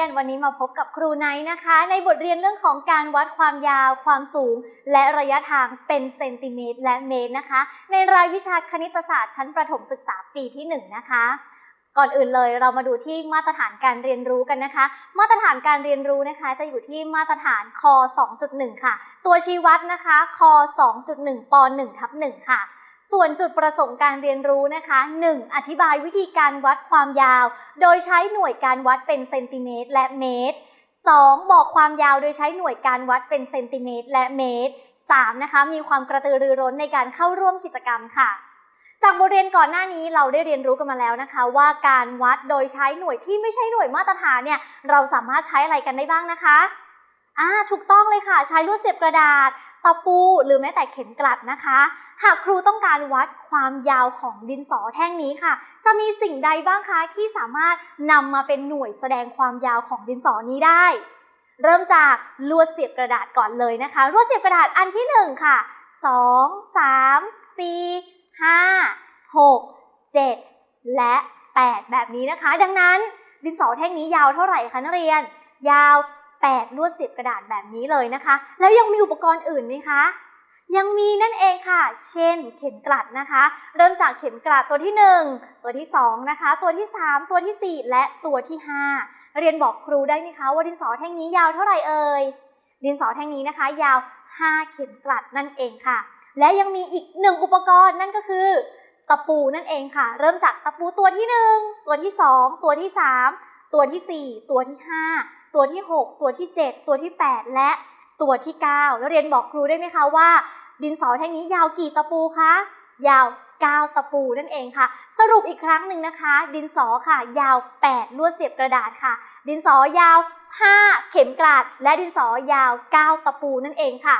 ยน วันนี้มาพบกับครูไนท์นะคะ ในบทเรียนเรื่องของการวัดความยาว ความสูง และระยะทางเป็นเซนติเมตรและเมตรนะคะ ในรายวิชาคณิตศาสตร์ชั้นประถมศึกษาปีที่ 1 นะคะ ก่อนอื่นเลยเรามาดูที่มาตรฐานการเรียนรู้กันนะคะ มาตรฐานการเรียนรู้นะคะ จะอยู่ที่มาตรฐานค 2.1 ค่ะ ตัวชี้วัดนะคะค 2.1 ป 1 ทับ 1 ค่ะ ส่วนจุดประสงค์การเรียนรู้นะคะ 1. อธิบายวิธีการวัดความยาว โดยใช้หน่วยการวัดเป็นเซนติเมตรและเมตร 2. บอกความยาวโดยใช้หน่วยการวัดเป็นเซนติเมตรและเมตร 3. นะคะ มีความกระตือรือร้นในการเข้าร่วมกิจกรรมค่ะ จากบทเรียนก่อนหน้านี้เราได้เรียนรู้กันมาแล้วนะคะ ว่าการวัดโดยใช้หน่วยที่ไม่ใช่หน่วยมาตรฐานเนี่ยเราสามารถใช้อะไรกันได้บ้างนะคะ อ่าถูกต้องเลยค่ะ ใช้ลวดเสียบกระดาษตะปูหรือแม้แต่เข็มกลัดนะคะ หากครูต้องการวัดความยาวของดินสอแท่งนี้ค่ะ จะมีสิ่งใดบ้างคะที่สามารถนำมาเป็นหน่วยแสดงความยาวของดินสอนี้ได้ เริ่มจากลวดเสียบกระดาษก่อนเลยนะคะลวดเสียบกระดาษอันที่หนึ่งค่ะสองสามสี่ห้าหกเจ็ดและแปดแบบนี้นะคะ ดังนั้นดินสอแท่งนี้ยาวเท่าไหร่คะนักเรียน ยาว 8ลวดสียบกระดาษแบบนี้เลยนะคะ แล้วยังมีอุปกรณ์อื่นไหมคะยังมีนั่นเองค่ะ เช่น เข็มกลัดนะคะ เริ่มจากเข็มกลัดตัวที่ 1 ตัวที่ 2 นะคะ ตัวที่ 3 ตัวทีสี่4 และตัวที่ 5 เรียนบอกครูได้ไหมคะว่าดินสอแท่งนี้ยาวเท่าไหร่เอ่ย ดินสอแท่งนี้นะคะ ยาว 5 เข็มกลัดนั่นเองค่ะ และยังมีอีกหนึ่งอุปกรณ์นั่นก็คือตะปูนั่นเองค่ะ เริ่มจากตะปูตัวที่ 1 ตัวที่ 2 ตัวที่ 3 ตัวทีสี่4 ตัวที่ 5 ตัวที่ 6 ตัวที่ 7 ตัวที่ 8 และตัวที่ 9 แล้วเรียนบอกครูได้ไหมคะว่า ดินสอแท่งนี้ยาวกี่ตะปูคะ ยาว 9 ตะปูนั่นเองค่ะ สรุปอีกครั้งหนึ่งนะคะ ดินสอค่ะ ยาว 8 ลวดเสียบกระดาษค่ะ ดินสอยาว 5 เข็มกลัดและดินสอยาว 9 ตะปูนั่นเองค่ะ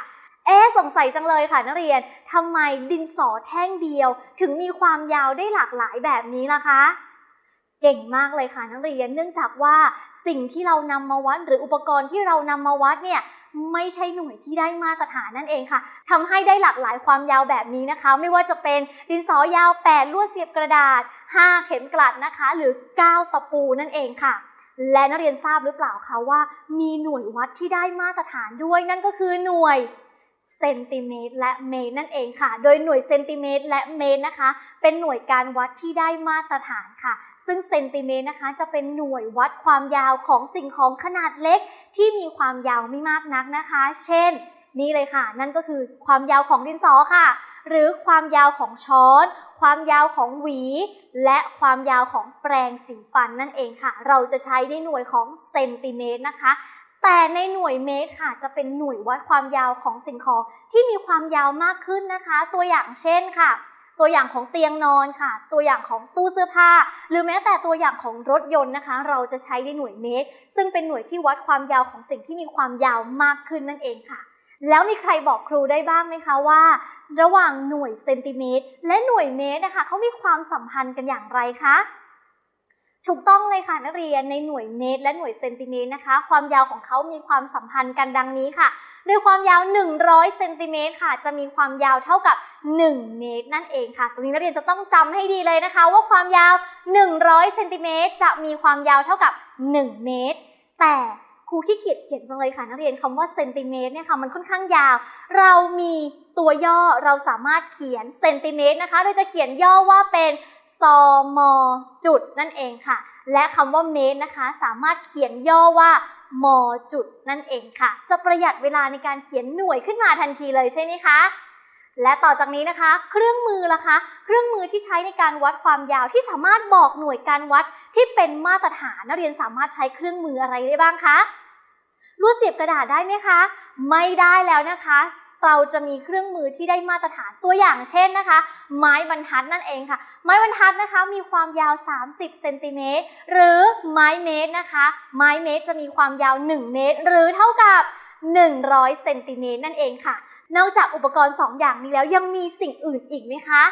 เอ๊สงสัยจังเลยค่ะนักเรียนทำไมดินสอแท่งเดียว ถึงมีความยาวได้หลากหลายแบบนี้ล่ะคะ เก่งมากเลยค่ะนักเรียน เนื่องจากว่าสิ่งที่เรานำมาวัด หรืออุปกรณ์ที่เรานำมาวัดเนี่ยไม่ใช่หน่วยที่ได้มาตรฐานนั่นเองค่ะทำให้ได้หลากหลายความยาวแบบนี้นะคะ ไม่ว่าจะเป็นดินสอยาว 8 ลวดเสียบกระดาษ 5 เข็มกลัดนะคะ หรือ 9 ตะปูนั่นเองค่ะและนักเรียนทราบหรือเปล่าคะว่า มีหน่วยวัดที่ได้มาตรฐานด้วยนั่นก็คือหน่วย เซนติเมตรและเมตรนั่นเองค่ะ โดยหน่วยเซนติเมตรและเมตรนะคะ เป็นหน่วยการวัดที่ได้มาตรฐานค่ะ ซึ่งเซนติเมตรนะคะ จะเป็นหน่วยวัดความยาวของสิ่งของขนาดเล็ก ที่มีความยาวไม่มากนักนะคะ เช่นนี่เลยค่ะ นั่นก็คือความยาวของดินสอค่ะ หรือความยาวของช้อน ความยาวของหวี และความยาวของแปรงสีฟันนั่นเองค่ะ เราจะใช้ในหน่วยของเซนติเมตรนะคะ แต่ในหน่วยเมตรค่ะจะเป็นหน่วยวัดความยาวของสิ่งของที่มีความยาวมากขึ้นนะคะ ตัวอย่างเช่นค่ะ ตัวอย่างของเตียงนอนค่ะ ตัวอย่างของตู้เสื้อผ้า หรือแม้แต่ตัวอย่างของรถยนต์นะคะ เราจะใช้ในหน่วยเมตร ซึ่งเป็นหน่วยที่วัดความยาวของสิ่งที่มีความยาวมากขึ้นนั่นเองค่ะแล้วมีใครบอกครูได้บ้างไหมคะว่า ระหว่างหน่วยเซนติเมตร และหน่วยเมตรนะคะเขามีความสัมพันธ์กันอย่างไรคะ ถูกต้องเลยค่ะนักเรียนในหน่วยเมตรและหน่วยเซนติเมตรนะคะ ความยาวของเขามีความสัมพันธ์กันดังนี้ค่ะ โดยความยาว 100เซนติเมตรค่ะ จะมีความยาวเท่ากับ 1 เมตร นั่นเองค่ะ ตรงนี้นักเรียนจะต้องจำให้ดีเลยนะคะ ว่าความยาว 100เซนติเมตรจะมีความยาวเท่ากับ 1 เมตร แต่ ครูขี้เกียจเขียนจังเลยค่ะนักเรียนคำว่าเซนติเมตรเนี่ยค่ะมันค่อนข้างยาว เรามีตัวย่อเราสามารถเขียนเซนติเมตรนะคะโดยจะเขียนย่อว่าเป็นซมจุดนั่นเองค่ะ และคำว่าเมตรนะคะ สามารถเขียนย่อว่ามจุดนั่นเองค่ะ จะประหยัดเวลาในการเขียนหน่วยขึ้นมาทันทีเลยใช่ไหมคะ และต่อจากนี้นะคะ เครื่องมือล่ะคะ เครื่องมือที่ใช้ในการวัดความยาวที่สามารถบอกหน่วยการวัดที่เป็นมาตรฐานนักเรียนสามารถใช้เครื่องมืออะไรได้บ้างคะลวดเสียบกระดาษได้ไหมคะ ไม่ได้แล้วนะคะ เราจะมีเครื่องมือที่ได้มาตรฐานตัวอย่างเช่นนะคะ ไม้บรรทัดนั่นเองค่ะ ไม้บรรทัดนะคะมีความยาว 30เซนติเมตรหรือไม้เมตรนะคะ ไม้เมตรจะมีความยาว 1 เมตร หรือเท่ากับ 100เซนติเมตรนั่นเองค่ะ นอกจากอุปกรณ์ 2 อย่างนี้แล้วยังมีสิ่งอื่นอีกไหมคะ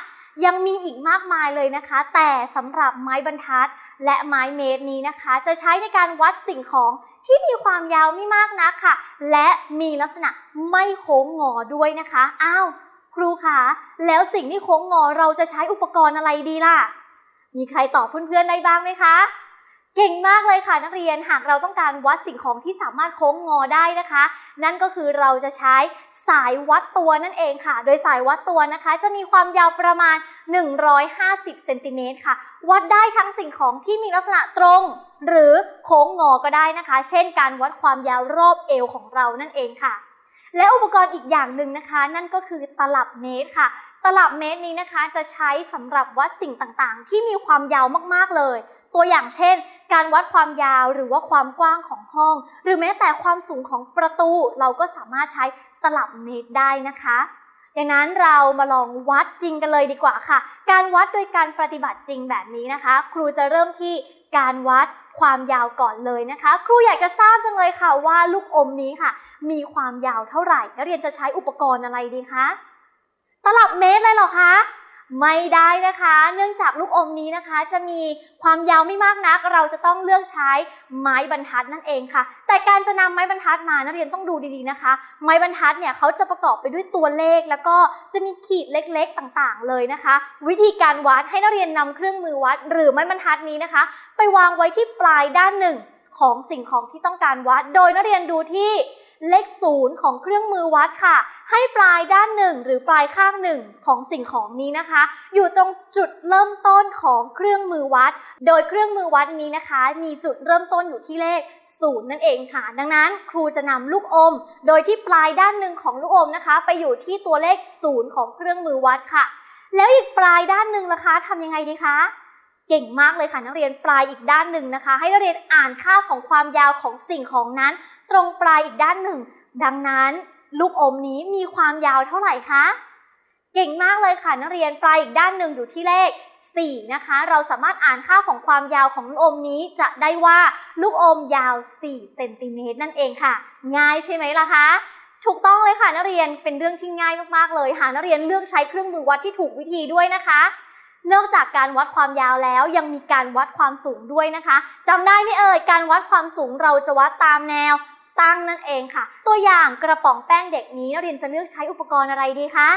ยังมีอีกมากมายเลยนะคะ แต่สำหรับไม้บรรทัด และไม้เมตรนี้นะคะ จะใช้ในการวัดสิ่งของที่มีความยาวไม่มากนักค่ะ และมีลักษณะไม่โค้งงอด้วยนะคะ อ้าวครูคะแล้วสิ่งที่โค้งงอเราจะใช้อุปกรณ์อะไรดีล่ะ มีใครตอบเพื่อนๆได้บ้างไหมคะ เก่งมากเลยค่ะนักเรียนหากเราต้องการวัดสิ่งของที่สามารถโค้งงอได้นะคะ นั่นก็คือเราจะใช้สายวัดตัวนั่นเองค่ะ โดยสายวัดตัวนะคะ จะมีความยาวประมาณ 150เซนติเมตรค่ะ วัดได้ทั้งสิ่งของที่มีลักษณะตรงหรือโค้งงอก็ได้นะคะ เช่น การวัดความยาวรอบเอวของเรานั่นเองค่ะ และอุปกรณ์อีกอย่างหนึ่งนะคะ นั่นก็คือตลับเมตรค่ะ ตลับเมตรนี้นะคะจะใช้สำหรับวัดสิ่งต่างๆ ที่มีความยาวมากๆเลย ตัวอย่างเช่น การวัดความยาวหรือว่าความกว้างของห้อง หรือแม้แต่ความสูงของประตู เราก็สามารถใช้ตลับเมตรได้นะคะ ดังนั้นเรามาลองวัดจริงกันเลยดีกว่าค่ะ การวัดโดยการปฏิบัติจริงแบบนี้นะคะ ครูจะเริ่มที่การวัดความยาวก่อนเลยนะคะ ครูอยากจะทราบจังเลยค่ะว่าลูกอมนี้ค่ะ มีความยาวเท่าไหร่นักเรียนจะใช้อุปกรณ์อะไรดีคะตลับเมตรเลยเหรอคะ ไม่ได้นะคะ เนื่องจากลูกอมนี้นะคะ จะมีความยาวไม่มากนัก เราจะต้องเลือกใช้ไม้บรรทัดนั่นเองค่ะ แต่การจะนำไม้บรรทัดมานักเรียนต้องดูดีๆนะคะ ไม้บรรทัดเนี่ยเขาจะประกอบไปด้วยตัวเลข แล้วก็จะมีขีดเล็กๆต่างๆ เลยนะคะ วิธีการวัดให้นักเรียนนำเครื่องมือวัด หรือไม้บรรทัดนี้นะคะ ไปวางไว้ที่ปลายด้านหนึ่ง ของสิ่งของที่ต้องการวัด โดยนักเรียนดูที่เลขศูนย์ของเครื่องมือวัดค่ะ ให้ปลายด้านหนึ่งหรือปลายข้างหนึ่งของสิ่งของนี้นะคะ อยู่ตรงจุดเริ่มต้นของเครื่องมือวัด โดยเครื่องมือวัดนี้นะคะ มีจุดเริ่มต้นอยู่ที่เลขศูนย์นั่นเองค่ะ ดังนั้นครูจะนำลูกอม โดยที่ปลายด้านหนึ่งของลูกอมนะคะ ไปอยู่ที่ตัวเลขศูนย์ของเครื่องมือวัดค่ะ แล้วอีกปลายด้านหนึ่งล่ะคะทำยังไงดีคะ เก่งมากเลยค่ะนักเรียนปลายอีกด้านหนึ่งนะคะ ให้นักเรียนอ่านค่าของความยาวของสิ่งของนั้น ตรงปลายอีกด้านหนึ่ง ดังนั้นลูกอมนี้มีความยาวเท่าไหร่คะเก่งมากเลยค่ะนักเรียนปลายอีกด้านหนึ่งอยู่ที่เลข 4 นะคะ เราสามารถอ่านค่าของความยาวของลูกอมนี้จะได้ว่าลูกอมยาว 4 เซนติเมตรนั่นเองค่ะ ง่ายใช่ไหมล่ะคะถูกต้องเลยค่ะนักเรียนเป็นเรื่องที่ง่ายมากๆเลย หากนักเรียนเลือกใช้เครื่องมือวัดที่ถูกวิธีด้วยนะคะ นอกจากการวัดความยาวแล้วยังมีการวัดความสูงด้วยนะคะจำได้ไหมเอ่ยการวัดความสูงเราจะวัดตามแนวตั้งนั่นเองค่ะ ตัวอย่างกระป๋องแป้งเด็กนี้นักเรียนจะเลือกใช้อุปกรณ์อะไรดีคะ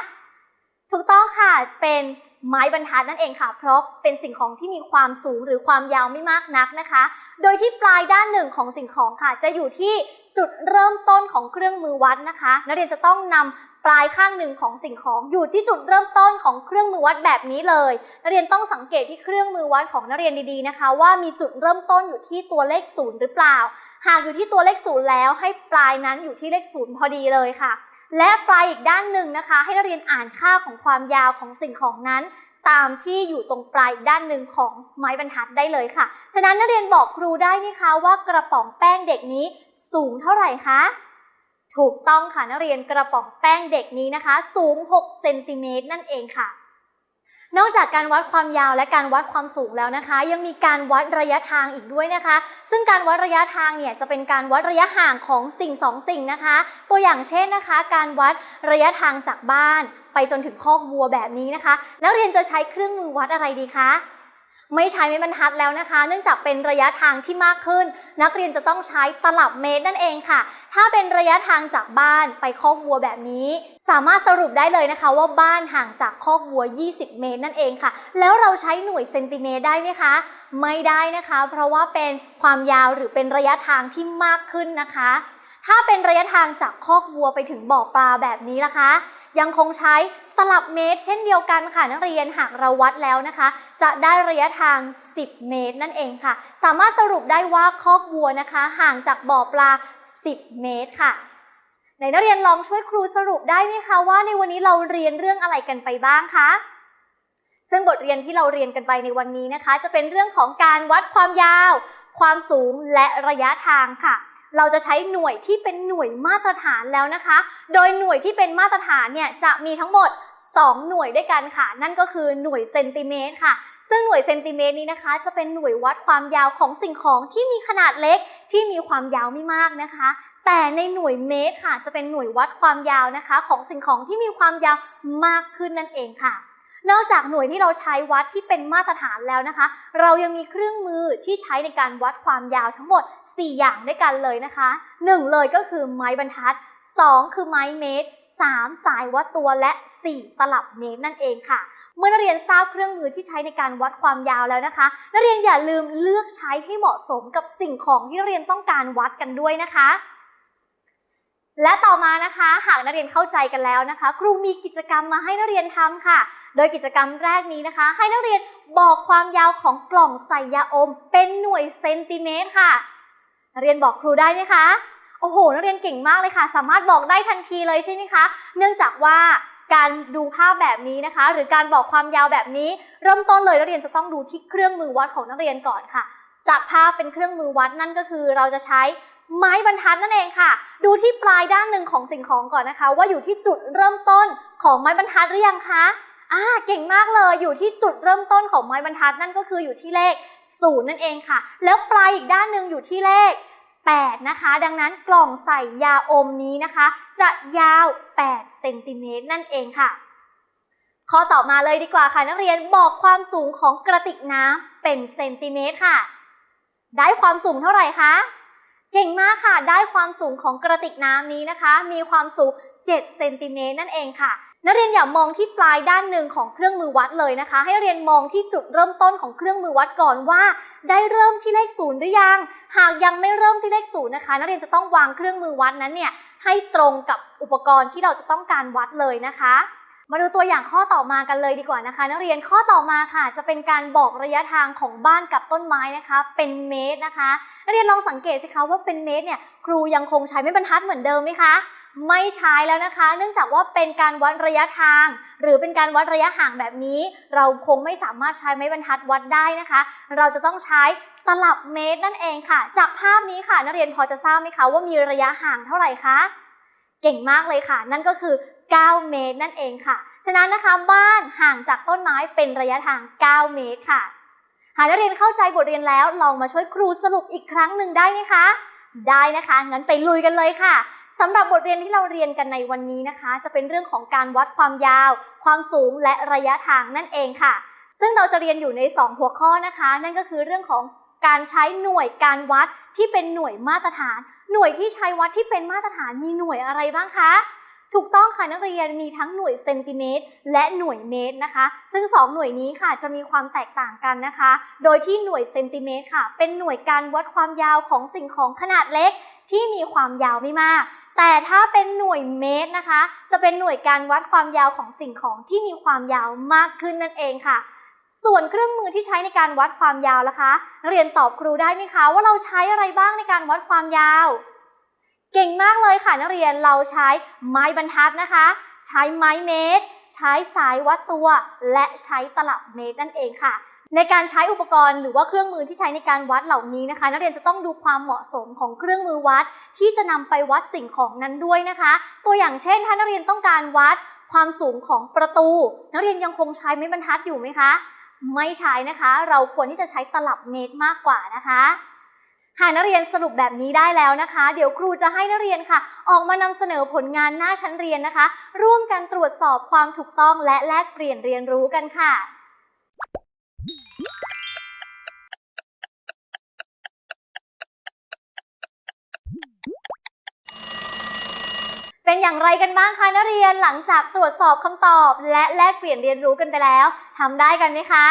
ถูกต้องค่ะเป็นไม้บรรทัดนั่นเองค่ะ เพราะเป็นสิ่งของที่มีความสูงหรือความยาวไม่มากนักนะคะ โดยที่ปลายด้านหนึ่งของสิ่งของค่ะ จะอยู่ที่จุดเริ่มต้นของเครื่องมือวัดนะคะ นักเรียนจะต้องนำปลายข้างหนึ่งของสิ่งของอยู่ที่จุดเริ่มต้นของเครื่องมือวัดแบบนี้เลย นักเรียนต้องสังเกตที่เครื่องมือวัดของนักเรียนดีๆนะคะ ว่ามีจุดเริ่มต้นอยู่ที่ตัวเลขศูนย์หรือเปล่า หากอยู่ที่ตัวเลขศูนย์แล้วให้ปลายนั้นอยู่ที่เลขศูนย์พอดีเลยค่ะ และปลายอีกด้านหนึ่งนะคะ ให้นักเรียนอ่านค่าของความยาวของสิ่งของนั้นตามที่อยู่ตรงปลายด้านหนึ่งของไม้บรรทัดได้เลยค่ะ ฉะนั้นนักเรียนบอกครูได้ไหมคะว่ากระป๋องแป้งเด็กนี้สูงเท่าไหร่คะถูกต้องค่ะนักเรียนกระป๋องแป้งเด็กนี้นะคะ สูง 6 เซนติเมตรนั่นเองค่ะ นอกจากการวัดความยาวและการวัดความสูงแล้วนะคะ ยังมีการวัดระยะทางอีกด้วยนะคะ ซึ่งการวัดระยะทางเนี่ยจะเป็นการวัดระยะห่างของสิ่งสองสิ่งนะคะ ตัวอย่างเช่นนะคะ การวัดระยะทางจากบ้าน ไปจนถึงคอกวัวแบบนี้นะคะ แล้วเรียนจะใช้เครื่องมือวัดอะไรดีคะ ไม่ใช้ไม้บรรทัดแล้วนะคะ เนื่องจากเป็นระยะทางที่มากขึ้น นักเรียนจะต้องใช้ตลับเมตรนั่นเองค่ะ ถ้าเป็นระยะทางจากบ้านไปคอกวัวแบบนี้ สามารถสรุปได้เลยนะคะ ว่าบ้านห่างจากคอกวัว 20 เมตรนั่นเองค่ะ แล้วเราใช้หน่วยเซนติเมตรได้ไหมคะ ไม่ได้นะคะ เพราะว่าเป็นความยาวหรือเป็นระยะทางที่มากขึ้นนะคะ ถ้าเป็นระยะทางจากคอกวัวไปถึงบ่อปลาแบบนี้ล่ะคะ ยังคงใช้ตลับเมตร เช่นเดียวกันค่ะนักเรียนหากเราวัดแล้วนะคะ จะได้ระยะทาง 10 เมตรนั่นเองค่ะ สามารถสรุปได้ว่าคอกวัวนะคะ ห่างจากบ่อปลา 10 เมตรค่ะไหนนักเรียนลองช่วยครูสรุปได้ไหมคะว่าในวันนี้เราเรียนเรื่องอะไรกันไปบ้างคะซึ่งบทเรียนที่เราเรียนกันไปในวันนี้นะคะ จะเป็นเรื่องของการวัดความยาว ความสูงและระยะทางค่ะ เราจะใช้หน่วยที่เป็นหน่วยมาตรฐานแล้วนะคะ โดยหน่วยที่เป็นมาตรฐานเนี่ยจะมีทั้งหมด 2 หน่วยด้วยกันค่ะ นั่นก็คือหน่วยเซนติเมตรค่ะ ซึ่งหน่วยเซนติเมตรนี้นะคะ จะเป็นหน่วยวัดความยาวของสิ่งของที่มีขนาดเล็กที่มีความยาวไม่มากนะคะ แต่ในหน่วยเมตรค่ะ จะเป็นหน่วยวัดความยาวนะคะ ของสิ่งของที่มีความยาวมากขึ้นนั่นเองค่ะ นอกจากหน่วยที่เราใช้วัดที่เป็นมาตรฐานแล้วนะคะ เรายังมีเครื่องมือที่ใช้ในการวัดความยาวทั้งหมด 4 อย่างด้วยกันเลยนะคะ 1 เลยก็คือไม้บรรทัด 2 คือไม้เมตร 3 สายวัดตัวและ 4 ตลับเมตรนั่นเองค่ะ เมื่อนักเรียนทราบเครื่องมือที่ใช้ในการวัดความยาวแล้วนะคะ นักเรียนอย่าลืมเลือกใช้ให้เหมาะสมกับสิ่งของที่นักเรียนต้องการวัดกันด้วยนะคะ และต่อมานะคะหากนักเรียนเข้าใจกันแล้วนะคะ ครูมีกิจกรรมมาให้นักเรียนทำค่ะ โดยกิจกรรมแรกนี้นะคะ ให้นักเรียนบอกความยาวของกล่องใส่ยาอม เป็นหน่วยเซนติเมตรค่ะนักเรียนบอกครูได้ไหมคะโอ้โห นักเรียนเก่งมากเลยค่ะ สามารถบอกได้ทันทีเลยใช่ไหมคะ เนื่องจากว่าการดูภาพแบบนี้นะคะ หรือการบอกความยาวแบบนี้ เริ่มต้นเลยนักเรียนจะต้องดูที่เครื่องมือวัดของนักเรียนก่อนค่ะ จากภาพเป็นเครื่องมือวัดนั่นก็คือ เราจะใช้ ไม้บรรทัดนั่นเองค่ะ ดูที่ปลายด้านหนึ่งของสิ่งของก่อนนะคะ ว่าอยู่ที่จุดเริ่มต้นของไม้บรรทัดหรือยังคะอ่าเก่งมากเลยอยู่ที่จุดเริ่มต้นของไม้บรรทัดนั่นก็คืออยู่ที่เลขศูนย์นั่นเองค่ะ แล้วปลายอีกด้านหนึ่งอยู่ที่เลข 8 นะคะ ดังนั้นกล่องใส่ยาอมนี้นะคะ จะยาว 8 เซนติเมตรนั่นเองค่ะ ข้อต่อมาเลยดีกว่าค่ะนักเรียนบอกความสูงของกระติกน้ำเป็นเซนติเมตรค่ะ ได้ความสูงเท่าไหร่คะ เก่งมากค่ะ ได้ความสูงของกระติกน้ำนี้นะคะ มีความสูง 7 เซนติเมตรนั่นเองค่ะ นักเรียนอย่ามองที่ปลายด้านหนึ่งของเครื่องมือวัดเลยนะคะ ให้นักเรียนมองที่จุดเริ่มต้นของเครื่องมือวัดก่อนว่า ได้เริ่มที่เลขศูนย์หรือยัง หากยังไม่เริ่มที่เลขศูนย์นะคะ นักเรียนจะต้องวางเครื่องมือวัดนั้นเนี่ยให้ตรงกับอุปกรณ์ที่เราจะต้องการวัดเลยนะคะ มาดูตัวอย่างข้อต่อมากันเลยดีกว่านะคะ นักเรียนข้อต่อมาค่ะ จะเป็นการบอกระยะทางของบ้านกับต้นไม้นะคะ เป็นเมตรนะคะ นักเรียนลองสังเกตสิคะว่าเป็นเมตรเนี่ยครูยังคงใช้ไม้บรรทัดเหมือนเดิมไหมคะไม่ใช้แล้วนะคะ เนื่องจากว่าเป็นการวัดระยะทาง หรือเป็นการวัดระยะห่างแบบนี้ เราคงไม่สามารถใช้ไม้บรรทัดวัดได้นะคะ เราจะต้องใช้ตลับเมตรนั่นเองค่ะ จากภาพนี้ค่ะ นักเรียนพอจะทราบไหมคะว่ามีระยะห่างเท่าไหร่คะเก่งมากเลยค่ะ นั่นก็คือ 9 เมตรนั่นเองค่ะ ฉะนั้นนะคะบ้านห่างจากต้นไม้เป็นระยะทาง 9 เมตรค่ะ หากนักเรียนเข้าใจบทเรียนแล้วลองมาช่วยครูสรุปอีกครั้งหนึ่งได้ไหมคะ ได้นะคะ งั้นไปลุยกันเลยค่ะสำหรับบทเรียนที่เราเรียนกันในวันนี้นะคะ จะเป็นเรื่องของการวัดความยาว ความสูงและระยะทางนั่นเองค่ะ ซึ่งเราจะเรียนอยู่ใน 2 หัวข้อนะคะ นั่นก็คือเรื่องของการใช้หน่วยการวัดที่เป็นหน่วยมาตรฐาน หน่วยที่ใช้วัดที่เป็นมาตรฐานมีหน่วยอะไรบ้างคะ ถูกต้องค่ะนักเรียนมีทั้งหน่วยเซนติเมตรและหน่วยเมตรนะคะ ซึ่ง 2 หน่วยนี้ค่ะจะมีความแตกต่างกันนะคะ โดยที่หน่วยเซนติเมตรค่ะ เป็นหน่วยการวัดความยาวของสิ่งของขนาดเล็กที่มีความยาวไม่มาก แต่ถ้าเป็นหน่วยเมตรนะคะ จะเป็นหน่วยการวัดความยาวของสิ่งของที่มีความยาวมากขึ้นนั่นเองค่ะส่วนเครื่องมือที่ใช้ในการวัดความยาวล่ะคะ เรียนตอบครูได้ไหมคะ ว่าเราใช้อะไรบ้างในการวัดความยาว เก่งมากเลยค่ะนักเรียนเราใช้ไม้บรรทัดนะคะ ใช้ไม้เมตร ใช้สายวัดตัว และใช้ตลับเมตรนั่นเองค่ะ ในการใช้อุปกรณ์หรือว่าเครื่องมือที่ใช้ในการวัดเหล่านี้นะคะ นักเรียนจะต้องดูความเหมาะสมของเครื่องมือวัด ที่จะนำไปวัดสิ่งของนั้นด้วยนะคะ ตัวอย่างเช่น ถ้านักเรียนต้องการวัดความสูงของประตู นักเรียนยังคงใช้ไม้บรรทัดอยู่ไหมคะ ไม่ใช้นะคะ เราควรที่จะใช้ตลับเมตรมากกว่านะคะ หากนักเรียนสรุปแบบนี้ได้แล้วนะคะ เดี๋ยวครูจะให้นักเรียนค่ะ ออกมานำเสนอผลงานหน้าชั้นเรียนนะคะ ร่วมกันตรวจสอบความถูกต้องและแลกเปลี่ยนเรียนรู้กันค่ะเป็นอย่างไรกันบ้างคะนักเรียนหลังจากตรวจสอบคำตอบ และแลกเปลี่ยนเรียนรู้กันไปแล้วทำได้กันไหมคะ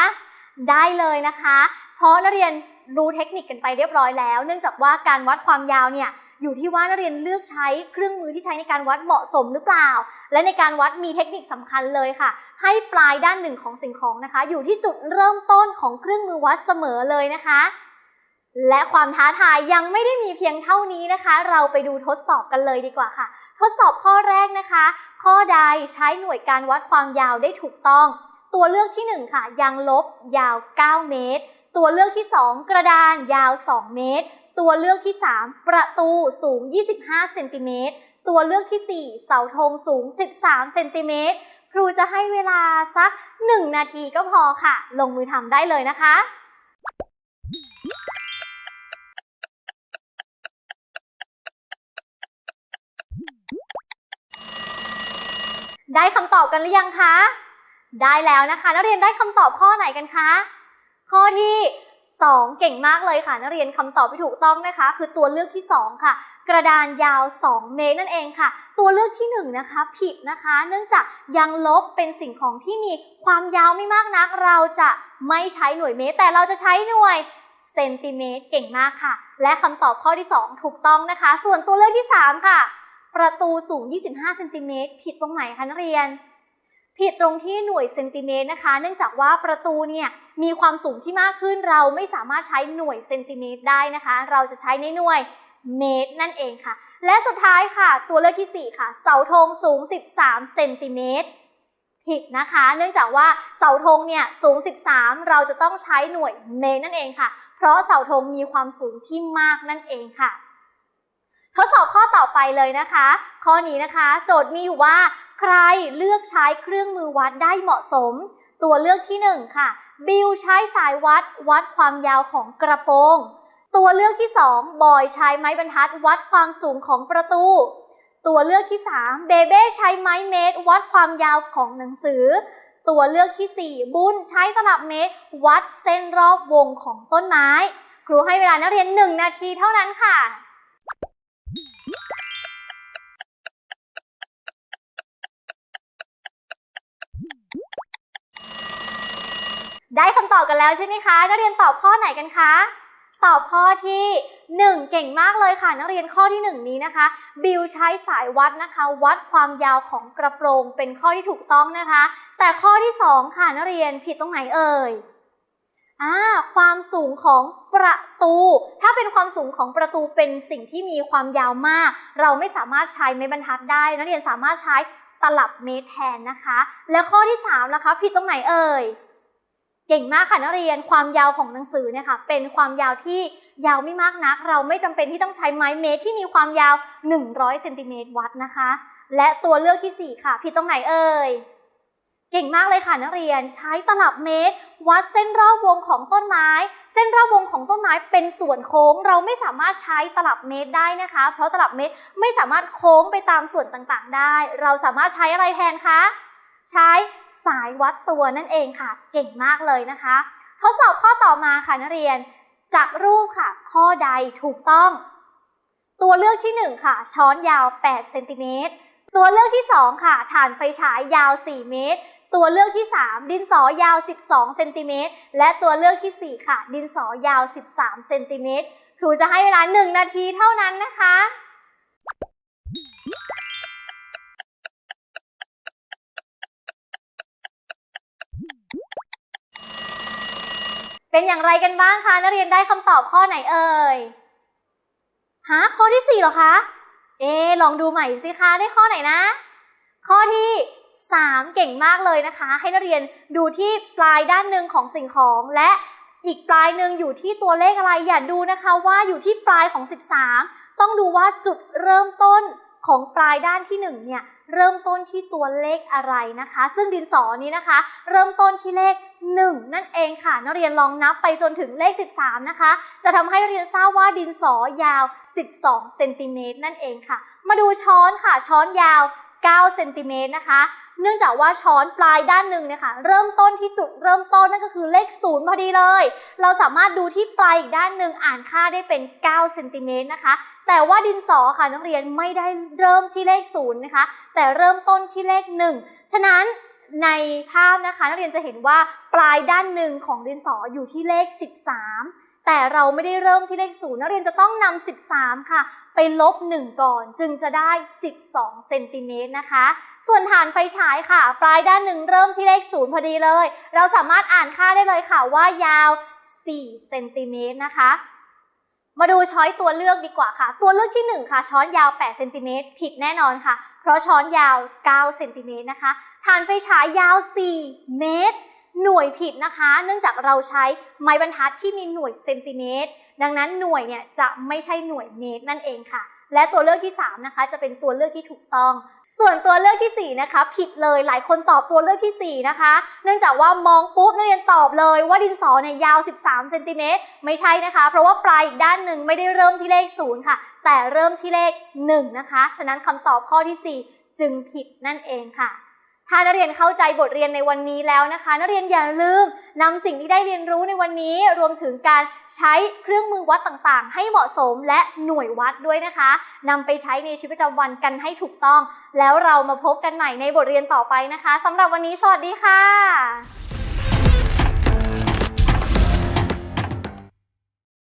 ได้เลยนะคะ เพราะนักเรียนรู้เทคนิคกันไปเรียบร้อยแล้ว เนื่องจากว่าการวัดความยาวเนี่ยอยู่ที่ว่านักเรียนเลือกใช้เครื่องมือที่ใช้ในการวัดเหมาะสมหรือเปล่า และในการวัดมีเทคนิคสำคัญเลยค่ะ ให้ปลายด้านหนึ่งของสิ่งของนะคะ อยู่ที่จุดเริ่มต้นของเครื่องมือวัดเสมอเลยนะคะ และความท้าทายยังไม่ได้มีเพียงเท่านี้นะคะ เราไปดูทดสอบกันเลยดีกว่าค่ะ ทดสอบข้อแรกนะคะ ข้อใดใช้หน่วยการวัดความยาวได้ถูกต้อง ตัวเลือกที่ 1 ค่ะ ยางลบยาว 9 เมตร ตัวเลือกที่ 2 กระดานยาว 2 เมตร ตัวเลือกที่ 3 ประตูสูง 25 เซนติเมตร ตัวเลือกที่ 4 เสาธงสูง 13 เซนติเมตร ครูจะให้เวลาสัก 1 นาทีก็พอค่ะ ลงมือทำได้เลยนะคะได้คำตอบกันหรือยังคะ ได้แล้วนะคะ นักเรียนได้คำตอบข้อไหนกันคะ ข้อที่ 2 เก่งมากเลยค่ะ นักเรียนคำตอบที่ถูกต้องนะคะ คือตัวเลือกที่ 2 ค่ะ กระดานยาว 2 เมตรนั่นเองค่ะ ตัวเลือกที่ 1 นะคะ ผิดนะคะ เนื่องจากยังลบเป็นสิ่งของที่มีความยาวไม่มากนัก เราจะไม่ใช้หน่วยเมตร แต่เราจะใช้หน่วยเซนติเมตรเก่งมากค่ะ และคำตอบข้อที่ 2 ถูกต้องนะคะ ส่วนตัวเลือกที่ 3 ค่ะ ประตูสูง 25เซนติเมตรผิดตรงไหนคะนักเรียน ผิดตรงที่หน่วยเซนติเมตรนะคะ เนื่องจากว่าประตูเนี่ยมีความสูงที่มากขึ้นเราไม่สามารถใช้หน่วยเซนติเมตรได้นะคะ เราจะใช้ในหน่วยเมตรนั่นเองค่ะ และสุดท้ายค่ะ ตัวเลือกที่ 4 ค่ะ เสาธงสูง 13เซนติเมตรผิดนะคะ เนื่องจากว่าเสาธงเนี่ยสูง 13 เราจะต้องใช้หน่วยเมตรนั่นเองค่ะ เพราะเสาธงมีความสูงที่มากนั่นเองค่ะ ทดสอบข้อต่อไปเลยนะคะ ข้อนี้นะคะ โจทย์มีอยู่ว่า ใครเลือกใช้เครื่องมือวัดได้เหมาะสม ตัวเลือกที่ 1 ค่ะ บิลใช้สายวัดวัดความยาวของกระโปรง ตัวเลือกที่ 2 บอยใช้ไม้บรรทัดวัดความสูงของประตู ตัวเลือกที่ 3 เบเบ้ใช้ไม้เมตร วัดความยาวของหนังสือ ตัวเลือกที่ 4 บุญใช้ตลับเมตร วัดเส้นรอบวงของต้นไม้ ครูให้เวลานักเรียน 1 นาทีเท่านั้นค่ะ ได้คำตอบกันแล้วใช่ไหมคะ นักเรียนตอบข้อไหนกันคะ ตอบข้อที่ 1 เก่งมากเลยค่ะ นักเรียนข้อที่ 1 นี้นะคะ บิลใช้สายวัดนะคะ วัดความยาวของกระโปรงเป็นข้อที่ถูกต้องนะคะ แต่ข้อที่ 2 ค่ะนักเรียนผิดตรงไหนเอ่ยอ่าความสูงของประตู ถ้าเป็นความสูงของประตูเป็นสิ่งที่มีความยาวมาก เราไม่สามารถใช้ไม้บรรทัดได้นักเรียนสามารถใช้ตลับเมตรแทนนะคะ และข้อที่3ล่ะคะผิดตรงไหนเอ่ย เก่งมากค่ะนักเรียนความยาวของหนังสือเนี่ยค่ะเป็นความยาวที่ยาวไม่มากนัก เราไม่จำเป็นที่ต้องใช้ไม้เมตรที่มีความยาว 100เซนติเมตรวัดนะคะ และตัวเลือกทีสี่ 4 ค่ะ ผิดตรงไหนเอ่ยเก่งมากเลยค่ะนักเรียนใช้ตลับเมตร วัดเส้นรอบวงของต้นไม้ เส้นรอบวงของต้นไม้เป็นส่วนโค้ง เราไม่สามารถใช้ตลับเมตรได้นะคะ เพราะตลับเมตรไม่สามารถโค้งไปตามส่วนต่างๆ ได้ เราสามารถใช้อะไรแทนคะ ใช้สายวัดตัวนั่นเองค่ะ เก่งมากเลยนะคะ ทดสอบข้อต่อมาค่ะนักเรียนจากรูปค่ะ ข้อใดถูกต้อง ตัวเลือกที่ 1 ค่ะ ช้อนยาว 8 เซนติเมตรตัวเลือกที่ 2 ค่ะฐานไฟฉายยาว 4 เมตร ตัวเลือกที่ 3 ดินสอยาว 12 เซนติเมตร และตัวเลือกทีสี่4 ค่ะ ดินสอยาว 13 เซนติเมตร ครูจะให้เวลา 1 นาทีเท่านั้นนะคะ เป็นอย่างไรกันบ้างคะนักเรียนได้คำตอบข้อไหนเอ่ยฮะข้อที่4เหรอคะ เอ ลองดูใหม่สิคะได้ข้อไหนนะ ข้อที่ 3 เก่งมากเลยนะคะ ให้นักเรียนดูที่ปลายด้านหนึ่งของสิ่งของและอีกปลายหนึ่งอยู่ที่ตัวเลขอะไรอย่าดูนะคะว่าอยู่ที่ปลายของ 13 ต้องดูว่าจุดเริ่มต้น ของปลายด้านที่1เนี่ยเริ่มต้นที่ตัวเลขอะไรนะคะ ซึ่งดินสอนี้นะคะ เริ่มต้นที่เลข 1 นั่นเองค่ะ นักเรียนลองนับไปจนถึงเลข 13 นะคะ จะทำให้นักเรียนทราบว่าดินสอยาว 12 เซนติเมตรนั่นเองค่ะ มาดูช้อนค่ะ ช้อนยาว 9เซนติเมตรนะคะ เนื่องจากว่าช้อนปลายด้านหนึ่งเนี่ยค่ะเริ่มต้นที่จุดเริ่มต้นนั่นก็คือเลขศูนย์พอดีเลย เราสามารถดูที่ปลายอีกด้านหนึ่งอ่านค่าได้เป็น9เซนติเมตรนะคะ แต่ว่าดินสอค่ะนักเรียนไม่ได้เริ่มที่เลขศูนย์นะคะ แต่เริ่มต้นที่เลข 1 ฉะนั้น ในภาพนะคะนักเรียนจะเห็นว่าปลายด้านหนึ่งของดินสออยู่ที่เลข 13 แต่เราไม่ได้เริ่มที่เลขศูนย์นักเรียนจะต้องนำ13 ค่ะ ไปลบ 1 ก่อนจึงจะได้ 12เซนติเมตรนะคะ ส่วนฐานไฟฉายค่ะ ปลายด้านหนึ่งเริ่มที่เลขศูนย์พอดีเลย เราสามารถอ่านค่าได้เลยค่ะว่ายาว 4 เซนติเมตรนะคะ มาดูช้อยตัวเลือกดีกว่าค่ะ ตัวเลือกที่ 1 ค่ะ ช้อนยาว 8 เซนติเมตรผิดแน่นอนค่ะ เพราะช้อนยาว 9 เซนติเมตรนะคะ ฐานไฟฉายยาว 4 เมตร หน่วยผิดนะคะ เนื่องจากเราใช้ไม้บรรทัดที่มีหน่วยเซนติเมตร ดังนั้นหน่วยเนี่ยจะไม่ใช่หน่วยเมตรนั่นเองค่ะ และตัวเลือกที่ 3 นะคะ จะเป็นตัวเลือกที่ถูกต้อง ส่วนตัวเลือกทีสี่4 นะคะ ผิดเลยหลายคนตอบตัวเลือกทีสี่ 4 นะคะ เนื่องจากว่ามองปุ๊บนักเรียนตอบเลยว่าดินสอเนี่ยยาว 13เซนติเมตรไม่ใช่นะคะ เพราะว่าปลายอีกด้านหนึ่งไม่ได้เริ่มที่เลข0ค่ะ แต่เริ่มที่เลข1นะคะ ฉะนั้นคำตอบข้อที่ 4 จึงผิดนั่นเองค่ะ ถ้านักเรียนเข้าใจบทเรียนในวันนี้แล้วนะคะ นักเรียนอย่าลืมนำสิ่งที่ได้เรียนรู้ในวันนี้ รวมถึงการใช้เครื่องมือวัดต่างๆ ให้เหมาะสมและหน่วยวัดด้วยนะคะนำไปใช้ในชีวิตประจำวันกันให้ถูกต้อง แล้วเรามาพบกันใหม่ในบทเรียนต่อไปนะคะสำหรับวันนี้สวัสดีค่ะ